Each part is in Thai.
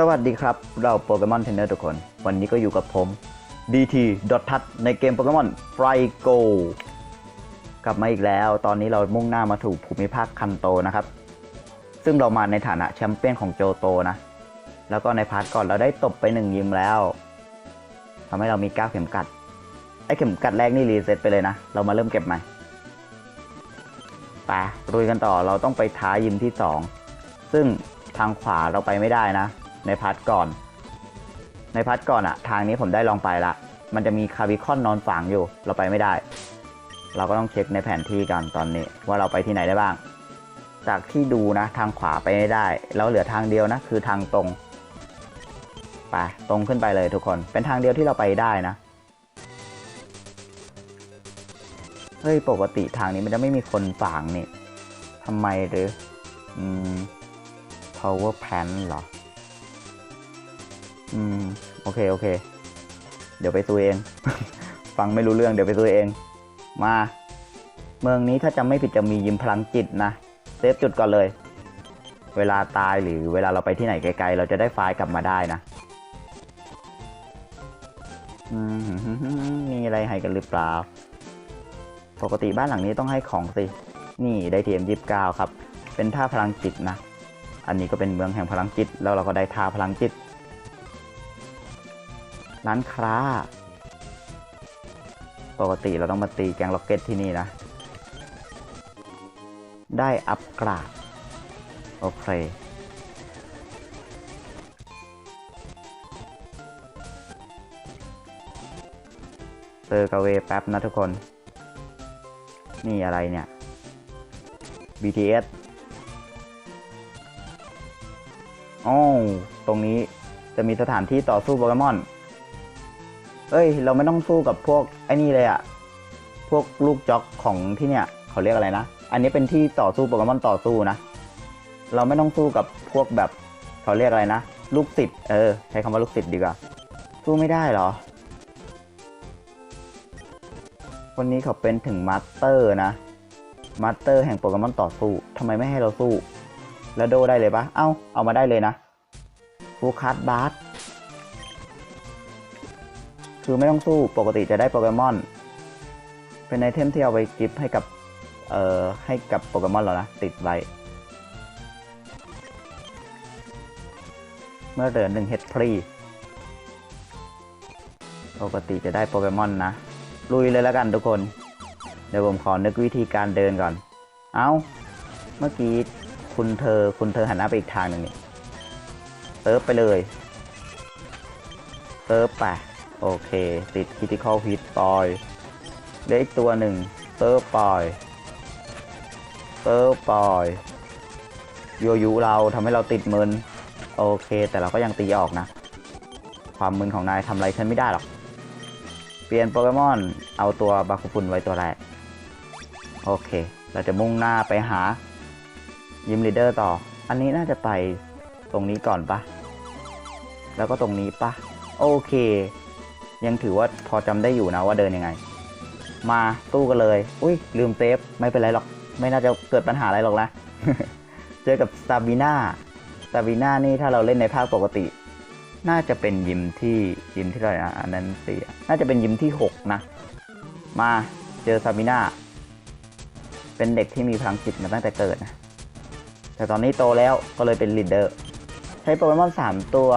สวัสดีครับ เราโปเกมอนเทรนเนอร์ทุกคน วันนี้ก็อยู่กับผม DT ดอททัในเกมโปเกมอนไฟโกกลับมาอีกแล้ว ตอนนี้เรามุ่งหน้ามาถูกภูมิภาคคันโตนะครับ ซึ่งเรามาในฐานะแชมเปี้ยนของโจโตนะ แล้วก็ในพาร์ทก่อนเราได้ตบไปหนึ่งยิมแล้วทำให้เรามีก้าเข็มกัด ไอเข็มกัดแรกนี่รีเซ็ตไปเลยนะ เรามาเริ่มเก็บใหม่ไปลุยกันต่อเราต้องไปท้ายิมที่สองซึ่งทางขวาเราไปไม่ได้นะ ในพาร์ทก่อน ในพาร์ทก่อนอะทางนี้ผมได้ลองไปละ มันจะมีคาร์บิคอนนอนฝังอยู่ เราไปไม่ได้ เราก็ต้องเช็คในแผนที่กันตอนนี้ ว่าเราไปที่ไหนได้บ้าง จากที่ดูนะทางขวาไปไม่ได้แล้วเหลือทางเดียวนะ คือทางตรง ไปตรงขึ้นไปเลยทุกคน เป็นทางเดียวที่เราไปได้นะ เฮ้ยปกติทางนี้มันจะไม่มีคนฝังนี่ทำไมหรือ อืม power pan เหรอ อืม โอเค โอเค เดี๋ยวไปตัวเอง ฟังไม่รู้เรื่องเดี๋ยวไปตัวเอง มา เมืองนี้ถ้าจำไม่ผิดจะมียิมพลังจิตนะเซฟจุดก่อนเลย เวลาตายหรือเวลาเราไปที่ไหนไกลๆ เราจะได้ไฟล์กลับมาได้นะอืมมีอะไรให้กันหรือเปล่า ปกติบ้านหลังนี้ต้องให้ของสิ นี่ได้ทีเอ็มยิบเก้าครับ เป็นท่าพลังจิตนะ อันนี้ก็เป็นเมืองแห่งพลังจิต แล้วเราก็ได้ท่าพลังจิต ร้านค้า ปกติเราต้องมาตีแกงล็อกเก็ตที่นี่นะ ได้อัพกราด โอเคเซอร์กาเวแป๊บนะทุกคน นี่อะไรเนี่ย BTS อ๋อตรงนี้จะมีสถานที่ต่อสู้โปเกมอน เอ้ย เราไม่ต้องสู้กับพวกไอ้นี่เลยอะพวกลูกจ็อกของที่เนี่ย เขาเรียกอะไรนะ อันนี้เป็นที่ต่อสู้โปเกมอนต่อสู้นะ เราไม่ต้องสู้กับพวกแบบเขาเรียกอะไรนะ ลูกศิษย์เออ ใช้คำว่าลูกศิษย์ดีกว่า สู้ไม่ได้เหรอ คนนี้เขาเป็นถึงมาสเตอร์นะมาสเตอร์แห่งโปเกมอนต่อสู้ทำไมไม่ให้เราสู้ แล้วโดได้เลยปะเอ้า เอามาได้เลยนะฟูคัสบาร์ คือไม่ต้องสู้ปกติจะได้โปเกมอน เป็นไอเทมที่เอาไปกิฟต์ให้กับ เอ่อ ให้กับโปเกมอนเรานะ ติดไว้ เมื่อเหลือหนึ่งเฮดพรีปกติจะได้โปเกมอนนะ ลุยเลยแล้วกันทุกคน เดี๋ยวผมขอนึกวิธีการเดินก่อน เอา้า เมื่อกี้คุณเธอคุณเธอหันหน้าไปอีกทางหนึ่งนี่เติร์ฟไปเลยเติร์ฟไป โอเค ติดคิติคอลฮิตปล่อยเหลืออีกตัวหนึ่งเติร์ปล่อยเติร์ปล่อยโยยุเราทำให้เราติดมึนโอเค แต่เราก็ยังตีออกนะ ความมึนของนายทำอะไรฉันไม่ได้หรอก เปลี่ยนโปเกมอน เอาตัวบาคุฟุนไว้ตัวแรก โอเค เราจะมุ่งหน้าไปหา ยิมลีเดอร์ต่อ อันนี้น่าจะไปตรงนี้ก่อนปะแล้วก็ตรงนี้ปะโอเค ยังถือว่าพอจำได้อยู่นะว่าเดินยังไง มาตู้กันเลย อุ้ยลืมเซฟไม่เป็นไรหรอก ไม่น่าจะเกิดปัญหาอะไรหรอกนะ เจอกับซาบีนาซาบีนานี่ถ้าเราเล่นในภาคปกติ น่าจะเป็นยิมที่ยิมที่เท่าไรนะอันนั้นสี่น่าจะเป็นยิมที่หกนะ มาเจอซาบิน่าเป็นเด็กที่มีพลังจิตมาตั้งแต่เกิดนะ แต่ตอนนี้โตแล้วก็เลยเป็นลีดเดอร์ ใช้โปเกมอนสามตัว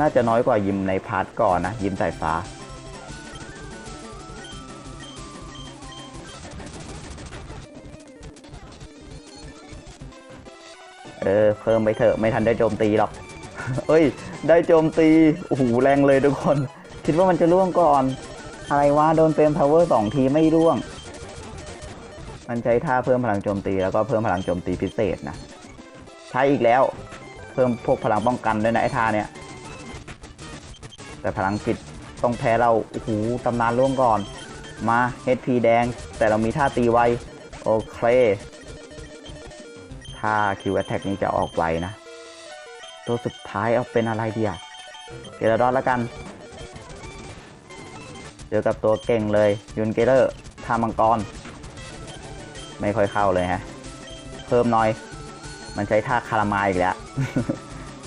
น่าจะน้อยกว่ายิมในพาร์ทก่อนนะ ยิมสายฟ้า เออ เพิ่มไปเถอะ ไม่ทันได้โจมตีหรอก เอ้ย ได้โจมตี โอ้โห แรงเลยทุกคน คิดว่ามันจะร่วงก่อน อะไรวะ โดนเต็มพาวเวอร์สองทีไม่ร่วง มันใช้ท่าเพิ่มพลังโจมตีแล้วก็เพิ่มพลังโจมตีพิเศษนะ ใช้อีกแล้ว เพิ่มพวกพลังป้องกันด้วยนะไอ้ท่าเนี้ย แต่พลังจิตต้องแพ้เราโอ้โหตำนานร่วงก่อน มา HP แดง แต่เรามีท่าตีไวโอเคถ้า Q Attack นี้จะออกไวนะ ตัวสุดท้ายเอาเป็นอะไรเดีอะเกลดอนแล้วกัน เจอกับตัวเก่งเลยยุนเกเลอร์ท่ามังกร ไม่ค่อยเข้าเลยฮะ เพิ่มหน่อย มันใช้ท่าคารามาอีกแล้ว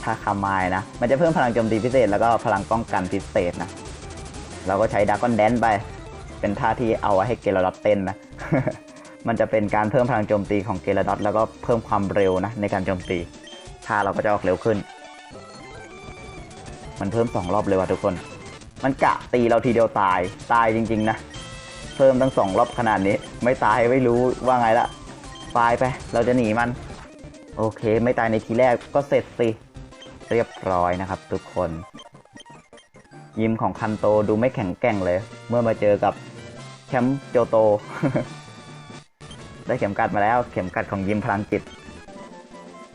ถ้าคามายนะ มันจะเพิ่มพลังโจมตีพิเศษแล้วก็พลังป้องกันพิเศษนะ เราก็ใช้ด r ก o n นแดนไป เป็นท่าที่เอาไว้ให้เกลาดอตเต้นนะ มันจะเป็นการเพิ่มพลังโจมตีของเกลาดอตแล้วก็เพิ่มความเร็วนะในการโจมตี ท่าเราก็จะออกเร็วขึ้น มันเพิ่มสองรอบเลยว่ะทุกคน มันกะตีเราทีเดียวตาย ตายจริง ๆ นะ เพิ่มตั้งสองรอบขนาดนี้ ไม่ตายไม่รู้ว่าไงละตายไป เราจะหนีมัน โอเค ไม่ตายในทีแรกก็เสร็จสิ เรียบร้อยนะครับ ทุกคน ยิมของคันโตดูไม่แข็งแกร่งเลย เมื่อมาเจอกับแชมป์โจโต ได้เข็มกัดมาแล้ว เข็มกัดของยิมพลังจิต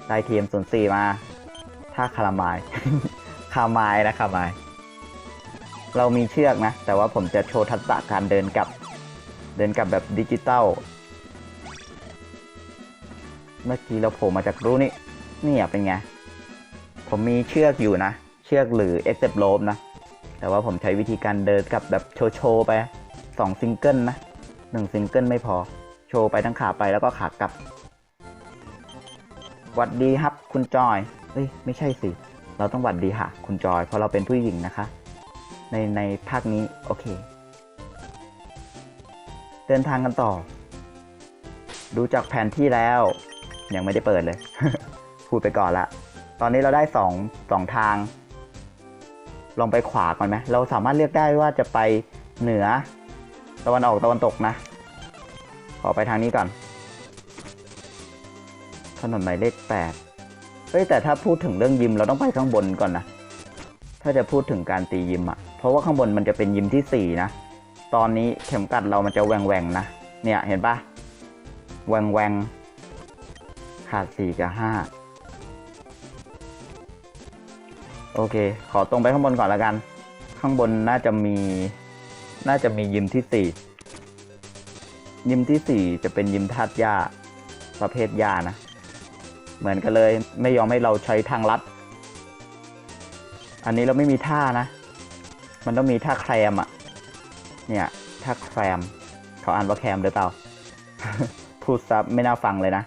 ได้ทีมศูนย์สี่มา ถ้าคารามาย คามายนะคามาย เรามีเชือกนะ แต่ว่าผมจะโชว์ทักษะการเดินกับ เดินกับแบบดิจิตอลเมื่อกี้เราโผล่มาจากรูนี่นี่เป็นไง ผมมีเชือกอยู่นะ เชือกหรือ e x c e p t rope นะ แต่ว่าผมใช้วิธีการเดินกลับแบบโชว์โชว์ไปสองซิงเกิลนะหนึ่งซิงเกิลไม่พอ โชว์ไปทั้งขาไปแล้วก็ขากลับหวัดดีครับคุณจอยเฮ้ยไม่ใช่สิ เราต้องหวัดดีค่ะ คุณจอย เพราะเราเป็นผู้หญิงนะคะ ในในภาคนี้โอเค เดินทางกันต่อ ดูจากแผนที่แล้ว ยังไม่ได้เปิดเลย พูดไปก่อนละ ตอนนี้เราได้2อสองทาง ลองไปขวาก่อนไหมเราสามารถเลือกได้ว่าจะไปเหนือ ตะวันออกตะวันตกนะ ขอไปทางนี้ก่อน ถนนหมายเลขแปดเฮ้ยแต่ถ้าพูดถึงเรื่องยิมเราต้องไปข้างบนก่อนนะ ถ้าจะพูดถึงการตียิมอะเพราะว่าข้างบนมันจะเป็นยิมที่ 4 นะ ตอนนี้เข็มกัดเรามันจะแหวงแหวงนะ เนี่ยเห็นปะแหวงแหวงขาด4กับ5 โอเค ขอตรงไปข้างบนก่อนละกัน ข้างบนน่าจะมี น่าจะมียิมที่สี่ยิมที่สี่จะเป็นยิมธาตุหญ้าประเภทหญ้านะ เหมือนกันเลย ไม่ยอมให้เราใช้ทางลัด อันนี้เราไม่มีท่านะ มันต้องมีท่าแครมอะเนี่ยท่าแครม เขาอ่านว่าแคมหรือเปล่า พูดซับไม่น่าฟังเลยนะ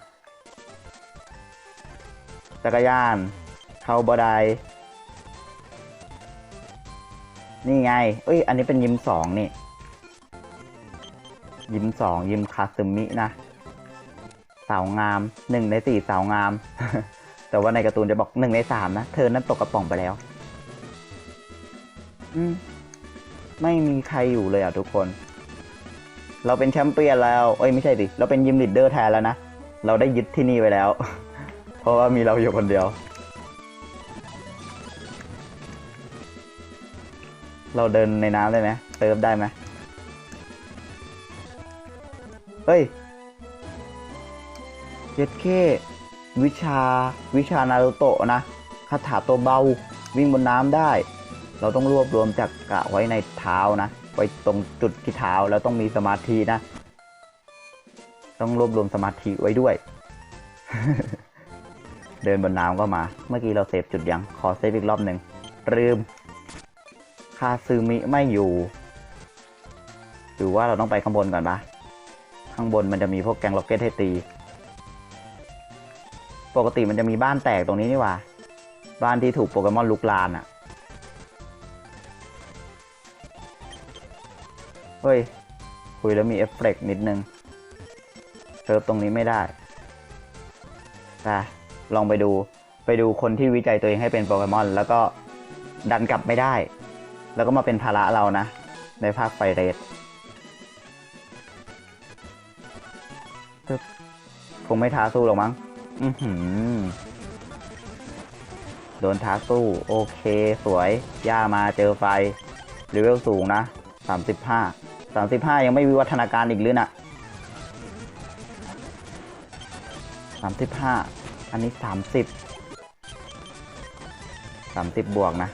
จักรยาน เข้าบอได นี่ไง เอ้ย อันนี้เป็นยิมสองนี่ ยิมสองยิมคาซึมินะ สาวงามหนึ่งในสี่สาวงาม แต่ว่าในการ์ตูนจะบอกหนึ่งในสามนะ เธอนั้นตกกระป๋องไปแล้ว อืมไม่มีใครอยู่เลยอะทุกคน เราเป็นแชมเปี้ยนแล้ว เอ้ยไม่ใช่ดิ เราเป็นยิมลีดเดอร์แทนแล้วนะ เราได้ยึดที่นี่ไว้แล้ว เพราะว่ามีเราอยู่คนเดียว เราเดินในน้ำได้ไหมเติมได้ไหมเฮ้ยเจ็ดเควิชาวิชานารูโตะนะคาถาตัวเบาวิ่งบนน้ำได้ เราต้องรวบรวมจักกะไว้ในเท้านะ ไว้ตรงจุดที่เท้าแล้วต้องมีสมาธินะ ต้องรวบรวมสมาธิไว้ด้วย เดินบนน้ำก็มา เมื่อกี้เราเซฟจุดยัง ขอเซฟอีกรอบหนึ่งลืม คาซึมิไม่อยู่หรือว่าเราต้องไปข้างบนก่อนปะข้างบนมันจะมีพวกแกงล็อกเก็ตให้ตี ปกติมันจะมีบ้านแตกตรงนี้นี่ว่า บ้านที่ถูกโปเกมอนลุกลานอะ่ะ เฮ้ย คุยแล้วมีเอฟเฟกต์นิดนึงเซิร์ฟตรงนี้ไม่ได้แต่ลองไปดู ไปดูคนที่วิจัยตัวเองให้เป็นโปเกมอน แล้วก็ดันกลับไม่ได้ แล้วก็มาเป็นภาระเรานะ ในภาคไฟเรสคงไม่ท้าสู้หรอกมั้ง อือหือ โดนท้าสู้ โอเคสวย ย่ามาเจอไฟเลเวลสูงนะสามสิบห้าสามสิบห้ายังไม่วิวัฒนาการอีกหรือนะสามสิบห้าอันนี้สามสิบสามสิบบวกนะ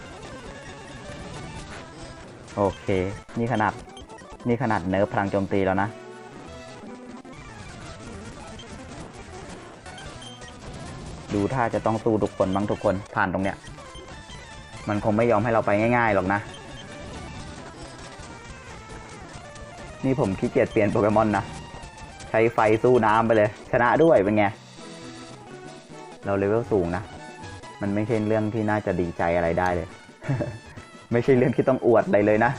โอเค นี่ขนาด นี่ขนาดเนิร์ฟพลังโจมตีแล้วนะ ดูถ้าจะต้องสู้ทุกคนบ้างทุกคนผ่านตรงเนี้ย มันคงไม่ยอมให้เราไปง่ายๆหรอกนะ นี่ผมขี้เกียจเปลี่ยนโปเกมอนนะ ใช้ไฟสู้น้ำไปเลย ชนะด้วยเป็นไง เราเลเวลสูงนะ มันไม่ใช่เรื่องที่น่าจะดีใจอะไรได้เลย ไม่ใช่เรื่องที่ต้องอวดอะไรเลยนะ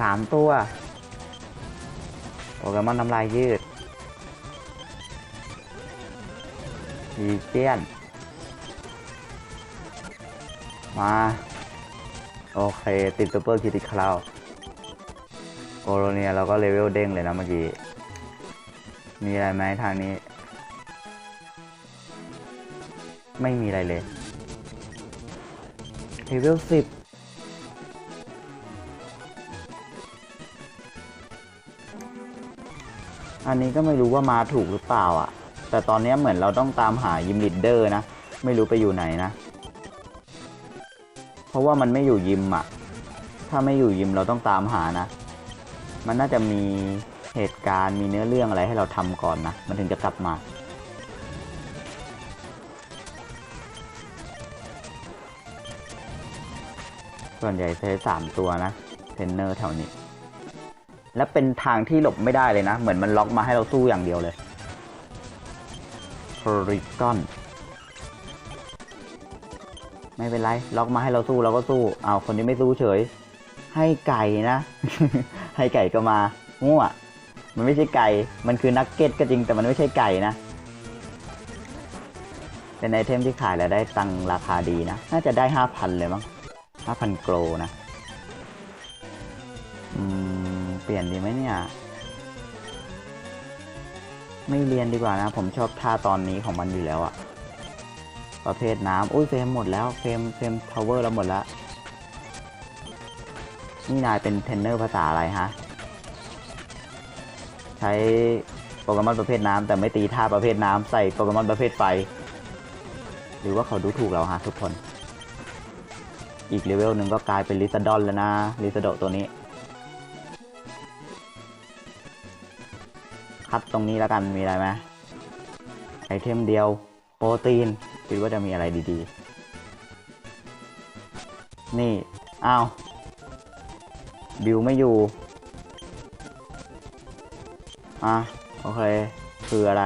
สามตัวโปเกมอนน้ำลายยืดดีเจียน มา โอเค ติดซูเปอร์คิติคลาวโอโรเนียเราก็เลเวลเด้งเลยนะเมื่อกี้ มีอะไรไหมทางนี้ ไม่มีอะไรเลย เลเวลสิบอันนี้ก็ไม่รู้ว่ามาถูกหรือเปล่าอะ แต่ตอนนี้เหมือนเราต้องตามหายิมลิดเดอร์นะ ไม่รู้ไปอยู่ไหนนะ เพราะว่ามันไม่อยู่ยิมอะ ถ้าไม่อยู่ยิมเราต้องตามหานะ มันน่าจะมีเหตุการณ์มีเนื้อเรื่องอะไรให้เราทำก่อนนะ มันถึงจะกลับมา ส่วนใหญ่ใช้สามตัวนะเทรนเนอร์แถวนี้ และเป็นทางที่หลบไม่ได้เลยนะ เหมือนมันล็อกมาให้เราสู้อย่างเดียวเลยโพริกอนไม่เป็นไร ล็อกมาให้เราสู้เราก็สู้เอาวคนนี้ไม่สู้เฉย ให้ไก่นะ ให้ไก่ก็มามั่วมันไม่ใช่ไก่ มันคือนักเก็ตก็จริงแต่มันไม่ใช่ไก่นะ เป็นไอเทมที่ขายแล้วได้ตังราคาดีนะ น่าจะได้ห้าพันเลยมั้ง ห้าพันโกลนะ อืม เปลี่ยนดีไหมเนี่ย ไม่เรียนดีกว่านะ ผมชอบท่าตอนนี้ของมันอยู่แล้วอะประเภทน้ำอุ้ยเฟรมหมดแล้ว เฟรมเฟรมทาวเวอร์เราหมดแล้ว นี่นายเป็นเทรนเนอร์ภาษาอะไรฮะ ใช้โปเกมอนประเภทน้ำแต่ไม่ตีท่าประเภทน้ำใส่โปเกมอนประเภทไฟ หรือว่าเขาดูถูกเราฮะทุกคน อีกเลเวลหนึ่งก็กลายเป็นลิซาดอนแล้วนะลิซาโดตัวนี้ คัดตรงนี้แล้วกันมีอะไรไหมไอเทมเดียว โปรตีนคิดว่าจะมีอะไรดีๆ นี่ อ้าว บิวไม่อยู่ อะ โอเค คืออะไร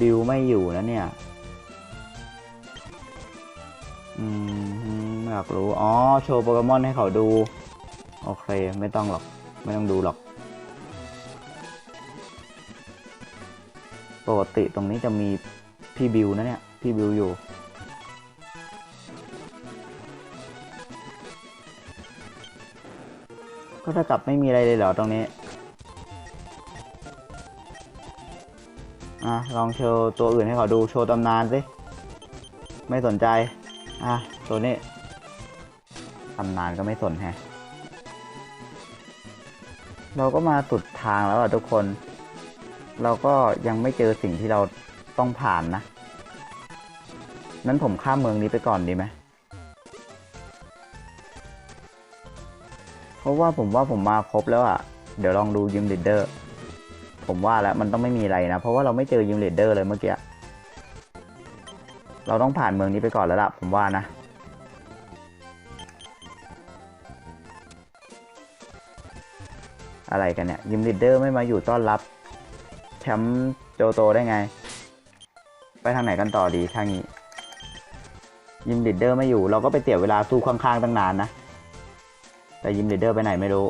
บิวไม่อยู่นะเนี่ย อืมอยากรู้ อ๋อ โชว์โปเกมอนให้เขาดู โอเค ไม่ต้องหรอก ไม่ต้องดูหรอก ปกติตรงนี้จะมีพี่บิวนะเนี่ย พี่บิวอยู่ ก็ถ้ากับไม่มีอะไรเลยเหรอตรงนี้ อะ ลองโชว์ตัวอื่นให้เขาดู โชว์ตำนานสิ ไม่สนใจ อะ ตัวนี้ตำนานก็ไม่สนแฮะ เราก็มาสุดทางแล้วอะทุกคน เราก็ยังไม่เจอสิ่งที่เราต้องผ่านนะ นั้นผมข้ามเมืองนี้ไปก่อนดีไหมเพราะว่าผมว่าผมมาครบแล้วอะ เดี๋ยวลองดูยิมเลดเดอร์ ผมว่าแล้วมันต้องไม่มีอะไรนะ เพราะว่าเราไม่เจอยิมเลดเดอร์เลยเมื่อกี้ เราต้องผ่านเมืองนี้ไปก่อนแล้วล่ะผมว่านะอะไรกันเนี่ยยิมลีดเดอร์ไม่มาอยู่ต้อนรับ แชมป์โจโตได้ไง ไปทางไหนกันต่อดีทางนี้ ยิมลีดเดอร์ไม่อยู่เราก็ไปเสียเวลาสู้ข้างๆตั้งนานนะ แต่ยิมลีดเดอร์ไปไหนไม่รู้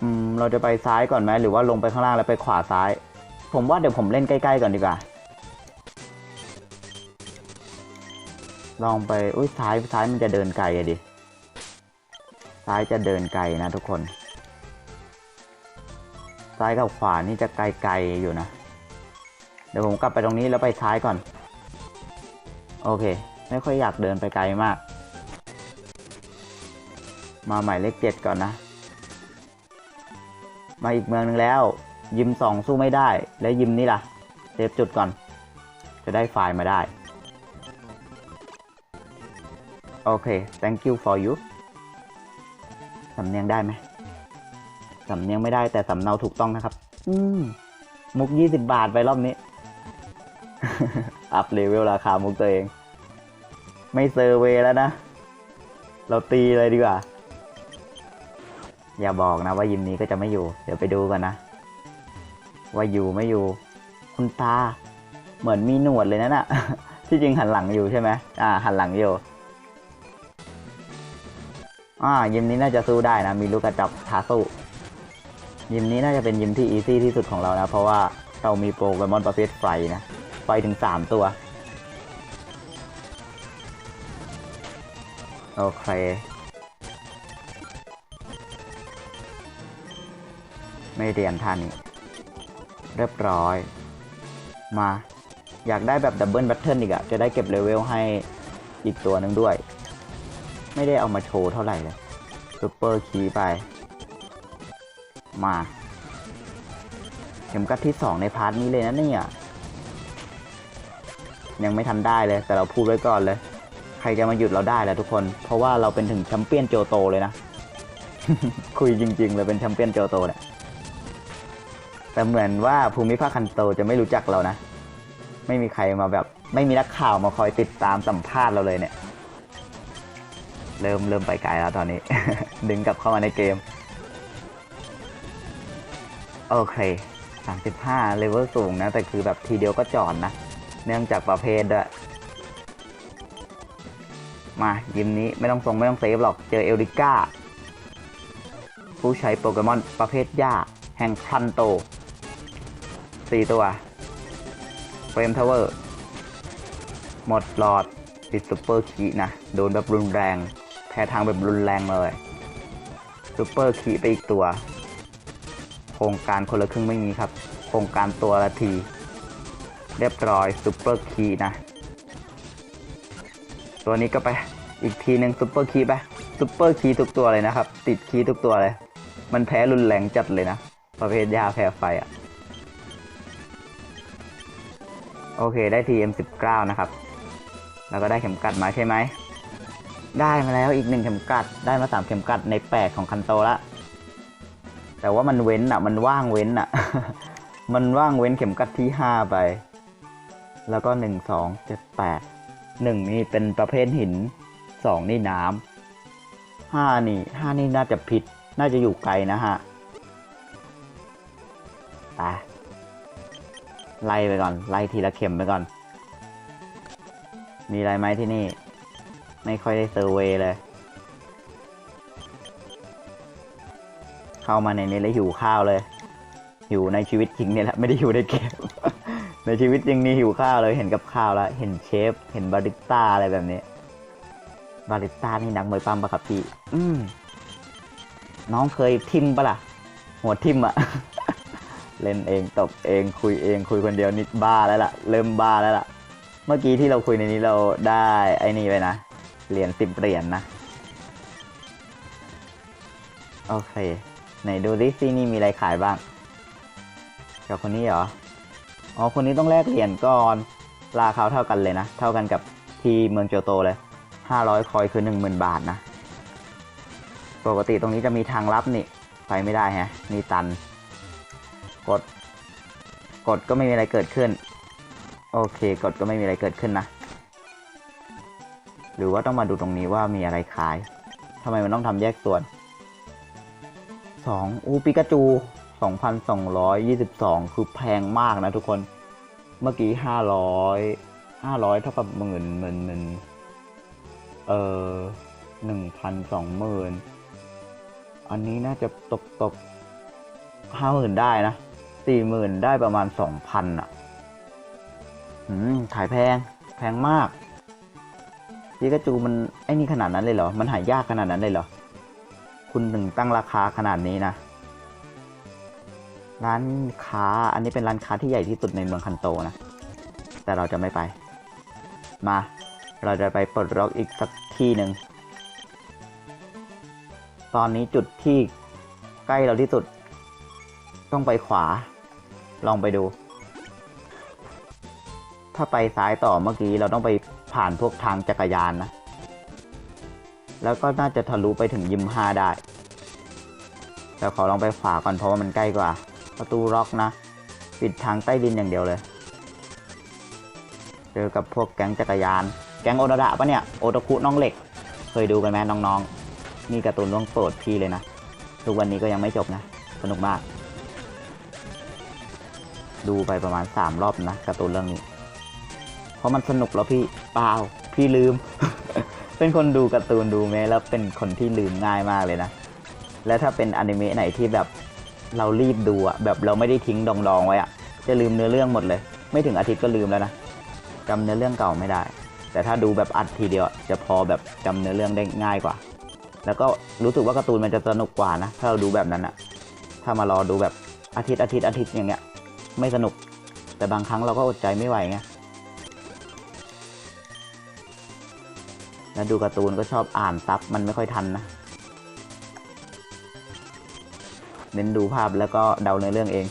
อืมเราจะไปซ้ายก่อนไหมหรือว่าลงไปข้างล่างแล้วไปขวาซ้าย ผมว่าเดี๋ยวผมเล่นใกล้ๆก่อนดีกว่า ลองไปอุ้ยซ้ายซ้ายมันจะเดินไกลอะดิซ้ายจะเดินไกลนะทุกคน ซ้ายกับขวานี่จะไกลๆอยู่นะ เดี๋ยวผมกลับไปตรงนี้แล้วไปซ้ายก่อน โอเค ไม่ค่อยอยากเดินไปไกลมาก มาหมายเลขเจ็ดก่อนนะ มาอีกเมืองหนึ่งแล้ว ยิมสองสู้ไม่ได้ แล้วยิมนี่ล่ะ เซฟจุดก่อน จะได้ไฟล์มาได้ โอเค thank you for you สำเนียงได้ไหมสำเนียงไม่ได้แต่สำเนาถูกต้องนะครับ อืม มุกยี่สิบบาทไปรอบนี้ อัพเลเวลราคามุกตัวเอง ไม่เซอร์เวแล้วนะ เราตีเลยดีกว่า อย่าบอกนะว่ายิมนี้ก็จะไม่อยู่ เดี๋ยวไปดูกันนะ ว่าอยู่ไม่อยู่ คุณตา เหมือนมีหนวดเลยนั่นน่ะ ที่จริงหันหลังอยู่ใช่ไหมอ่า หันหลังอยู่ อ่ายิมนี้น่าจะสู้ได้นะ มีลูกกระจับทาสู้ยิมนี้น่าจะเป็นยิมที่อีซี่ที่สุดของเรานะ เพราะว่าเรามีโปเกมอนประเภทไฟนะ ไฟถึงสามตัว โอเค ไม่เรียนท่านี้ เรียบร้อย มา อยากได้แบบดับเบิลแบทเทิลอีกอะจะได้เก็บเลเวลให้อีกตัวหนึ่งด้วย ไม่ได้เอามาโชว์เท่าไหร่เลยซูเปอร์คีไป มาเข็มกัดที่สองในพาร์ทนี้เลยนะเนี่ยยังไม่ทันได้เลย แต่เราพูดไว้ก่อนเลย ใครจะมาหยุดเราได้แล้วทุกคน เพราะว่าเราเป็นถึงแชมเปี้ยนโจโตเลยนะ คุยจริงๆเลยเป็นแชมเปี้ยนโจโตเนี่ยแต่เหมือนว่าภูมิภาคคันโตจะไม่รู้จักเรานะ ไม่มีใครมาแบบ ไม่มีนักข่าวมาคอยติดตามสัมภาษณ์เราเลยเนี่ย เริ่มเริ่มไปไกลแล้วตอนนี้ ดึงกลับเข้ามาในเกม โอเค 35 เลเวลสูงนะ แต่คือแบบทีเดียวก็จอดนะ เนื่องจากประเภทด้วย มายิมนี้ไม่ต้องทรงไม่ต้องเซฟหรอก เจอเอลิก้า ผู้ใช้โปเกมอนประเภทหญ้า แห่งคันโตสี่ตัวเฟรมทาวเวอร์ หมดหลอดติดซุปเปอร์คีนะ โดนแบบรุนแรง แพ้ทางแบบรุนแรงเลยซุปเปอร์คีไปอีกตัว โครงการคนละครึ่งไม่มีครับ โครงการตัวละที เรียบร้อยซุปเปอร์คีนะ ตัวนี้ก็ไปอีกทีหนึ่งซุปเปอร์คีไปซุปเปอร์คีทุกตัวเลยนะครับ ติดคีทุกตัวเลย มันแพ้รุนแรงจัดเลยนะ ประเภทยาแพ้ไฟอะ่ะ โอเคได้ TM19 นะครับ แล้วก็ได้เข็มกัดมาใช่ไหม ได้มาแล้วอีกหนึ่งเข็มกัด ได้มาสามเข็มกัดในแปดของคันโตละแต่ว่ามันเว้นอะมันว่างเว้นอะมันว่างเว้นเข็มกัดที่ห้าไป แล้วก็หนึ่งสองเจ็ดแปดหนึ่งนี่เป็นประเภทหินสองนี่น้ำห้านี่ห้านี่น่าจะผิด น่าจะอยู่ไกลนะฮะไปไล่ไปก่อน ไล่ทีละเข็มไปก่อน มีอะไรไหมที่นี่ ไม่ค่อยได้เซอร์เวยเลย เข้ามาในนี้แล้วหิวข้าวเลย หิวในชีวิตจริงเนี่ยแหละไม่ได้หิวในเกม ในชีวิตจริงนี่หิวข้าวเลยเห็นกับข้าวแล้ว เห็นเชฟ เห็นบาริสต้าอะไรแบบนี้ บาริสต้านี่นักมวยปั้มปะครับพี่ อืมน้องเคยทิมปะล่ะ หัวทิมอะเล่นเองตบเองคุยเองคุยคนเดียวนิดบ้าแล้วล่ะ เริ่มบ้าแล้วล่ะ เมื่อกี้ที่เราคุยในนี้เราได้ไอ้นี่ไปนะ เหรียญสิบเหรียญนะ โอเค ไหนดูดิซี่นี่มีอะไรขายบ้างกับคนนี้เหรอ อ๋อ คนนี้ต้องแลกเหรียญก่อน ราคาเท่ากันเลยนะ เท่ากันกับที่เมืองเกียวโตเลยห้าร้อยคอยคือหนึ่งหมื่นบาทนะ ปกติตรงนี้จะมีทางลับนี่ ไปไม่ได้ฮะ นี่ตัน กด กดก็ไม่มีอะไรเกิดขึ้น โอเค กดก็ไม่มีอะไรเกิดขึ้นนะ หรือว่าต้องมาดูตรงนี้ว่ามีอะไรขายทำไมมันต้องทำแยกส่วนสองอูปิกาจูสองพันสองร้อยยี่สิบสองคือแพงมากนะทุกคน เมื่อกี้ห้าร้อยห้าร้อยเท่ากับหมื่นหมื่นหนึ่งเออหนึ่งพันสองหมื่นอันนี้น่าจะตกตกห้าหมื่นได้นะสี่หมื่นได้ประมาณสองพันอะ อืม ขายแพง แพงมาก ปิกาจูมันไอ้นี่ขนาดนั้นเลยเหรอ มันหายากขนาดนั้นเลยเหรอ คุณถึงตั้งราคาขนาดนี้นะ ร้านค้า อันนี้เป็นร้านค้าที่ใหญ่ที่สุดในเมืองคันโตนะ แต่เราจะไม่ไป มา เราจะไปปลดล็อกอีกสักที่หนึ่ง ตอนนี้จุดที่ใกล้เราที่สุด ต้องไปขวา ลองไปดู ถ้าไปซ้ายต่อเมื่อกี้เราต้องไป ผ่านพวกทางจักรยานนะ แล้วก็น่าจะทะลุไปถึงยิมห้าได้แต่ขอลองไปขวาก่อนเพราะว่ามันใกล้กว่า ประตูล็อกนะ ปิดทางใต้ดินอย่างเดียวเลย เจอกับพวกแก๊งจักรยาน แก๊งโอนาดะปะเนี่ย โอตาคุน้องเหล็ก เคยดูกันไหมน้องๆ นี่การ์ตูนเรื่องโปรดพี่เลยนะ ทุกวันนี้ก็ยังไม่จบนะ สนุกมาก ดูไปประมาณสามรอบนะการ์ตูนเรื่องนี้ ราะมันสนุกแล้วพี่เปล่าพี่ลืม เป็นคนดูการ์ตูนดูไหมแล้วเป็นคนที่ลืมง่ายมากเลยนะ และถ้าเป็นอนิเมะไหนที่แบบเรารีบดูอะแบบเราไม่ได้ทิ้งดองดองๆไว้อะจะลืมเนื้อเรื่องหมดเลย ไม่ถึงอาทิตย์ก็ลืมแล้วนะจำเนื้อเรื่องเก่าไม่ได้ แต่ถ้าดูแบบอัดทีเดียวจะพอแบบจำเนื้อเรื่องได้ง่ายกว่า แล้วก็รู้สึกว่าการ์ตูนมันจะสนุกกว่านะ ถ้าเราดูแบบนั้นอะถ้ามารอดูแบบอาทิตย์อาทิตย์อาทิตย์อย่างเงี้ย ไม่สนุก แต่บางครั้งเราก็อดใจไม่ไหวไง แล้วดูการ์ตูนก็ชอบอ่านซับมันไม่ค่อยทันนะ เน้นดูภาพแล้วก็เดาในอเรื่องเอง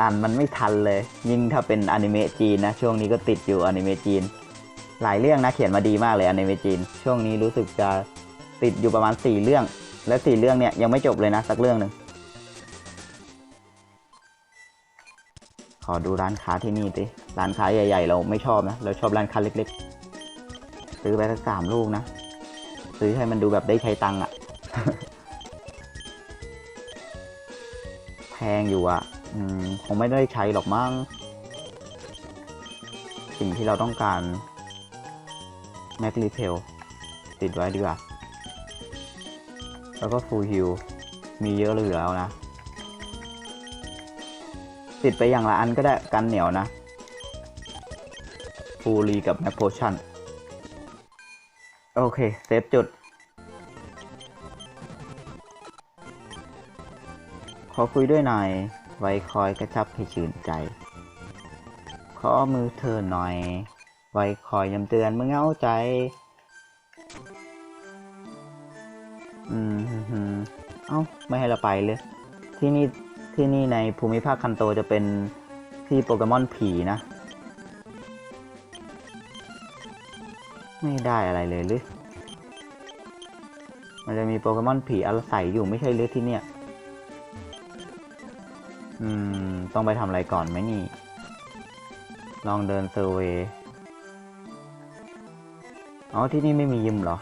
อ่านมันไม่ทันเลย ยิ่งถ้าเป็นอนิเมะจีนนะ ช่วงนี้ก็ติดอยู่อนิเมะจีน หลายเรื่องนะเขียนมาดีมากเลยอนิเมะจีน ช่วงนี้รู้สึกจะติดอยู่ประมาณสี่เรื่อง และสี่เรื่องเนี่ยยังไม่จบเลยนะสักเรื่องหนึ่งขอดูร้านค้าที่นี่สิร้านค้าใหญ่ ๆ เราไม่ชอบนะ เราชอบร้านค้าเล็ก ๆ ซื้อไปสักสามลูกนะ ซื้อให้มันดูแบบได้ใช้ตังค์อะแพงอยู่อะอืมคงไม่ได้ใช้หรอกมั้งสิ่งที่เราต้องการแมกรีเพลติดไว้ดีกว่า แล้วก็ฟูลฮิลมีเยอะเหลือแล้วนะ ติดไปอย่างละอันก็ได้กันเหนียวนะฟูรีกับแมคโพชั่น โอเค เซฟจุด ขอคุยด้วยหน่อย ไว้คอยกระชับให้ชื่นใจ ขอมือเธอหน่อย ไว้คอยย้ำเตือนเมื่อเงาใจ อืมฮึเอ้า ไม่ให้เราไปเลย ที่นี่ ที่นี่ในภูมิภาคคันโตจะเป็นที่โปเกมอนผีนะ ไม่ได้อะไรเลยหรือ มันจะมีโปเกมอนผีอาศัยอยู่ไม่ใช่หรือที่เนี่ย อืม ต้องไปทำอะไรก่อนไหมนี่ ลองเดินเซอร์เวย์อ๋อที่นี่ไม่มียิมเหรอ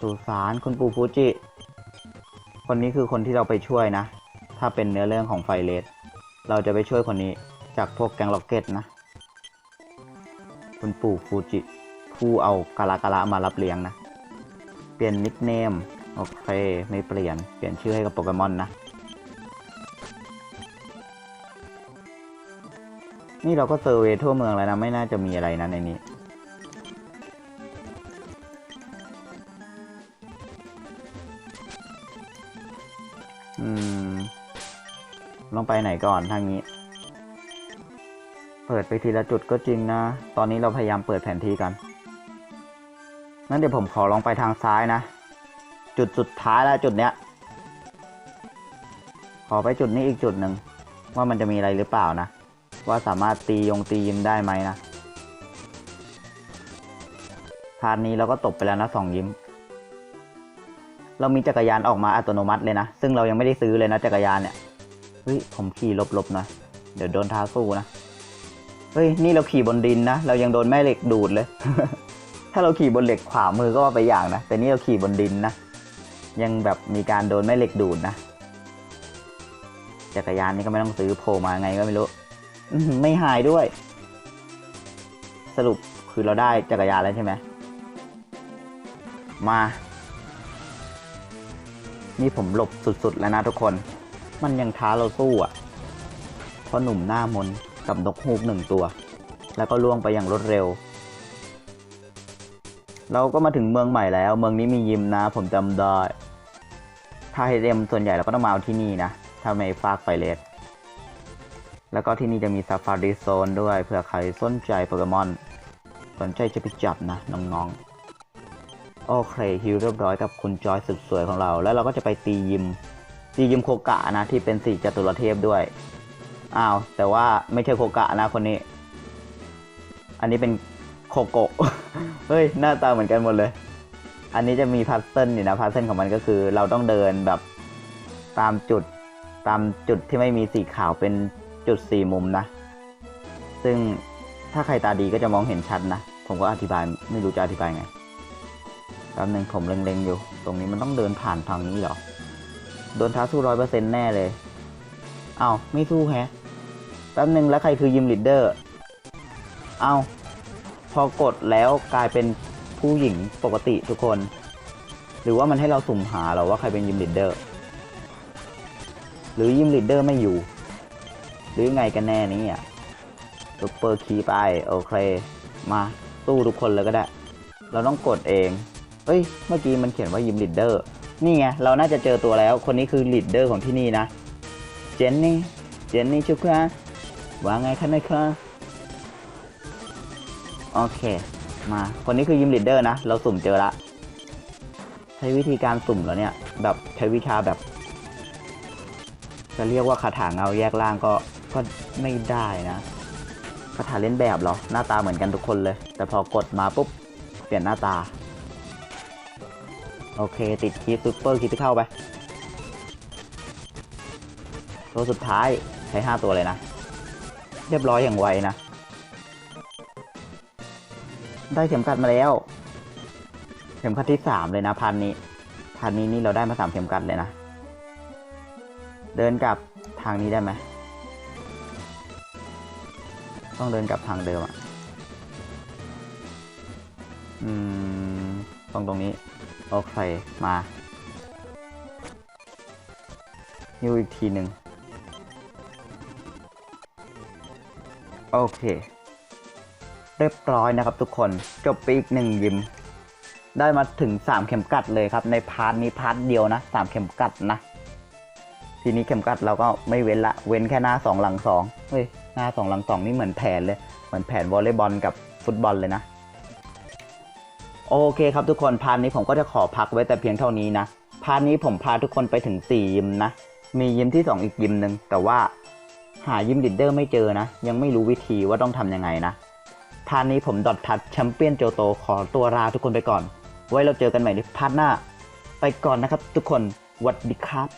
สุสานคุณปู่ฟูจิ คนนี้คือคนที่เราไปช่วยนะ ถ้าเป็นเนื้อเรื่องของไฟเลส เราจะไปช่วยคนนี้จากพวกแกงล็อกเก็ตนะ คุณปู่ฟูจิ ผู้เอากาลากาละมารับเลี้ยงนะ เปลี่ยนนิกเนม โอเค ไม่เปลี่ยน เปลี่ยนชื่อให้กับโปเกมอนนะ นี่เราก็เซอร์เวย์ทั่วเมืองแล้วนะ ไม่น่าจะมีอะไรนะในนี้อืมลงไปไหนก่อนทางนี้ เปิดไปทีละจุดก็จริงนะ ตอนนี้เราพยายามเปิดแผนที่กันงั้นเดี๋ยวผมขอลองไปทางซ้ายนะ จุดสุดท้ายแล้วจุดเนี้ย ขอไปจุดนี้อีกจุดหนึ่งว่ามันจะมีอะไรหรือเปล่านะ ว่าสามารถตียงตียิมได้ไหมนะพาร์ทนี้เราก็ตกไปแล้วนะสองยิ้ม เรามีจักรยานออกมาอัตโนมัติเลยนะ ซึ่งเรายังไม่ได้ซื้อเลยนะจักรยานเนี่ย เฮ้ย ผมขี่หลบๆนะ เดี๋ยวโดนท้าสู้นะ เฮ้ยนี่เราขี่บนดินนะ เรายังโดนแม่เหล็กดูดเลย ถ้าเราขี่บนเหล็กขวามือก็ว่าไปอย่างนะ แต่นี่เราขี่บนดินนะ ยังแบบมีการโดนแม่เหล็กดูดนะ จักรยานนี่ก็ไม่ต้องซื้อโผล่มาไงก็ไม่รู้ไม่หายด้วย สรุปคือเราได้จักรยานแล้วใช่ไหม มา นี่ผมหลบสุดๆแล้วนะทุกคน มันยังท้าเราสู้อะ เพราะหนุ่มหน้ามน กับนกฮูกหนึ่งตัว แล้วก็ล่วงไปอย่างรวดเร็ว เราก็มาถึงเมืองใหม่แล้ว เมืองนี้มียิมนะ ผมจำได้ถ้าเฮเมส่วนใหญ่เราก็ต้องมาเอาที่นี่นะถ้าไม่ฟากไฟเลสแล้วก็ที่นี่จะมีซาฟารีโซนด้วยเผื่อใครสนใจโปเกมอน สนใจจะไปจับนะน้องๆ โอเคฮิวเรียบร้อยกับคุณจอยสุดสวยของเรา แล้วเราก็จะไปตียิมตียิมโคกะนะที่เป็นสีจตุรเทพด้วย อ้าว แต่ว่าไม่ใช่โคกะนะคนนี้ อันนี้เป็นโคโกะ เฮ้ย หน้าตาเหมือนกันหมดเลย อันนี้จะมีพัซเซิลอยู่นะ พัซเซิลของมันก็คือ เราต้องเดินแบบตามจุดตามจุดที่ไม่มีสีขาวเป็นจุดสี่มุมนะ ซึ่งถ้าใครตาดีก็จะมองเห็นชัดนะ ผมก็อธิบายไม่รู้จะอธิบายไงแป๊บหนึ่งผมเล็งๆอยู่ ตรงนี้มันต้องเดินผ่านทางนี้หรอ โดนท้าสู้ร้อยเปอร์เซ็นต์แน่เลยอ้าวไม่สู้แฮะ แป๊บหนึ่งแล้วใครคือยิมลีดเดอร์ เอาพอกดแล้วกลายเป็นผู้หญิงปกติทุกคน หรือว่ามันให้เราสุ่มหาเหราว่าใครเป็นยิมลีดเดอร์ หรือยิมลีดเดอร์ไม่อยู่ หรือยังไงกันแน่นี่อะซุปเปอร์คีไปโอเค มาสู้ทุกคนเลยก็ได้ เราต้องกดเอง เอ้ย เมื่อกี้มันเขียนว่ายิมลีดเดอร์นี่ไง เราน่าจะเจอตัวแล้ว คนนี้คือลีดเดอร์ของที่นี่นะ เจนนี่ เจนนี่ชุกคะ ว่าไงคะนะคะโอเค มา คนนี้คือยิมลีดเดอร์นะ เราสุ่มเจอละ ใช้วิธีการสุ่มแล้วเนี่ย แบบใช้วิชาแบบ จะเรียกว่าคาถาเงาแยกล่างก็ ก็ไม่ได้นะ คาถาเล่นแบบเหรอ หน้าตาเหมือนกันทุกคนเลย แต่พอกดมาปุ๊บ เปลี่ยนหน้าตา โอเค ติดคีย์ซูเปอร์คีย์ที่เข้าไป ตัวสุดท้ายใช้ 5 ตัวเลยนะ เรียบร้อยอย่างไวนะ ได้เข็มขัดมาแล้ว เข็มขัดที่3เลยนะพันนี้ พันนี้นี่เราได้มา3เข็มขัดเลยนะ เดินกลับทางนี้ได้ไหม ต้องเดินกลับทางเดิมอะ อืม ตรงตรงนี้ โอเค มาฮิวอีกทีหนึ่ง โอเค เรียบร้อยนะครับทุกคนจบไปอีกหนึ่งยิม ได้มาถึง 3 เข็มกัดเลยครับ ในพาร์ทนี้พาร์ทเดียวนะ 3 เข็มกัดนะ ทีนี้เข็มกัดเราก็ไม่เว้นละ เว้นแค่หน้า 2 หลัง2เฮ้ยหน้า 2 หลัง 2 นี่เหมือนแผนเลย เหมือนแผนวอลเลย์บอลกับฟุตบอลเลยนะโอเคครับทุกคนพาร์ทนี้ผมก็จะขอพักไว้แต่เพียงเท่านี้นะพาร์ทนี้ผมพาทุกคนไปถึง4ยิมนะมียิมที่ 2 อีกยิมหนึ่งแต่ว่า หายิมลีดเดอร์ไม่เจอนะ ยังไม่รู้วิธีว่าต้องทำยังไงนะพาร์ทนี้ผมดอททัดแชมเปี้ยนโจโตขอตัวลาทุกคนไปก่อน ไว้เราเจอกันใหม่ในพาร์ทหน้า ไปก่อนนะครับทุกคนวัดดีครับ